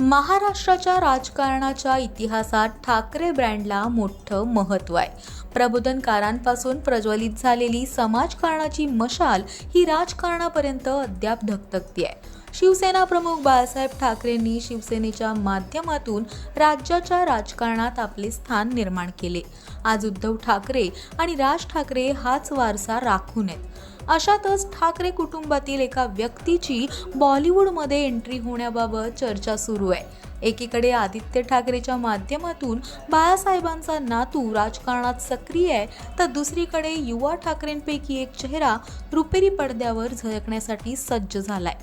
महाराष्ट्राच्या राजकारणाच्या इतिहासात ठाकरे ब्रँडला मोठं महत्त्व आहे. प्रबोधनकारांपासून प्रज्वलित झालेली समाजकारणाची मशाल ही राजकारणापर्यंत अद्याप धकधकती आहे. शिवसेना प्रमुख बाळासाहेब ठाकरेंनी शिवसेनेच्या माध्यमातून राज्याच्या राजकारणात आपले स्थान निर्माण केले. आज उद्धव ठाकरे आणि राज ठाकरे हाच वारसा राखून आहेत. अशातच ठाकरे कुटुंबातील एका व्यक्तीची बॉलिवूडमध्ये एंट्री होण्याबाबत चर्चा सुरू आहे. एकीकडे आदित्य ठाकरेच्या माध्यमातून बाळासाहेबांचा नातू राजकारणात सक्रिय आहे तर दुसरीकडे युवा ठाकरेंपैकी एक चेहरा रुपेरी पडद्यावर झळकण्यासाठी सज्ज झालाय.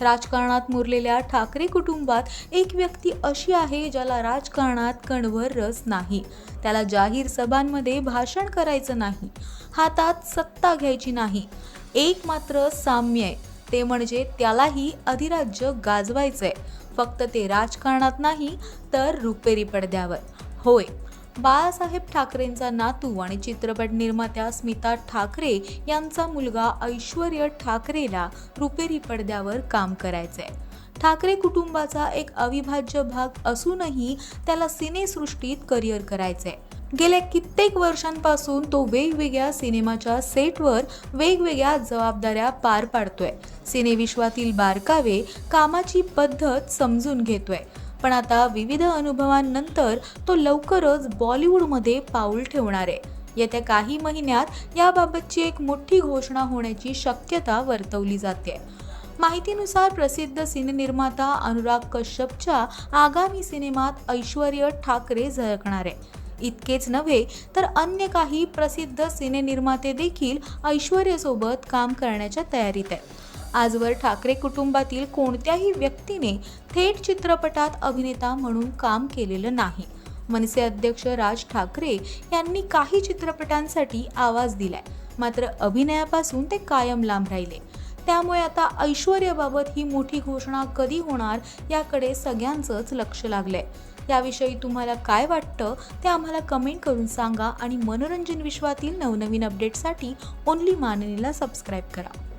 राजकारणात मुरलेल्या ठाकरे कुटुंबात एक व्यक्ती अशी आहे ज्याला राजकारणात कणभर रस नाही. त्याला जाहीर सभांमध्ये भाषण करायचं नाही. हातात सत्ता घ्यायची नाही. एक मात्र साम्य आहे. ते म्हणजे त्यालाही अधिराज्य गाजवायचं आहे फक्त ते राजकारणात नाही तर रुपेरी पडद्यावर. होय बाळासाहेब ठाकरेंचा नातू आणि चित्रपट निर्मात्या स्मिता ठाकरे यांचा मुलगा ऐश्वर्य ठाकरेला रुपेरी पडद्यावर काम करायचंय. ठाकरे कुटुंबाचा एक अविभाज्य भाग असूनही त्याला सिनेसृष्टीत करिअर करायचंय. गेल्या कित्येक वर्षांपासून तो वेगवेगळ्या सिनेमाच्या सेटवर वेगवेगळ्या जबाबदाऱ्या पार पाडतोय. सिनेविश्वातील बारकावे कामाची पद्धत समजून घेतोय. पण आता विविध अनुभवांनंतर तो लवकरच बॉलिवूडमध्ये पाऊल ठेवणार आहे. येत्या काही महिन्यात याबाबतची एक मोठी घोषणा होण्याची शक्यता वर्तवली जाते माहितीनुसार प्रसिद्ध सिनेनिर्माता अनुराग कश्यपच्या आगामी सिनेमात ऐश्वर्य ठाकरे झळकणार आहे. इतकेच नव्हे तर अन्य काही प्रसिद्ध सिनेनिर्माते देखील ऐश्वर्यासोबत काम करण्याच्या तयारीत आहेत. आजवर ठाकरे कुटुंबातील कोणत्याही व्यक्तीने थेट चित्रपटात अभिनेता म्हणून काम केलेलं नाही. मनसे अध्यक्ष राज ठाकरे यांनी काही चित्रपटांसाठी आवाज दिलाय. मात्र अभिनयापासून ते कायम लांब राहिले. त्यामुळे आता ऐश्वर्याबाबत ही मोठी घोषणा कधी होणार याकडे सगळ्यांचंच लक्ष लागलंय. याविषयी तुम्हाला काय वाटतं ते आम्हाला कमेंट करून सांगा आणि मनोरंजन विश्वातील नवनवीन अपडेटसाठी ओनली माननीला सबस्क्राईब करा.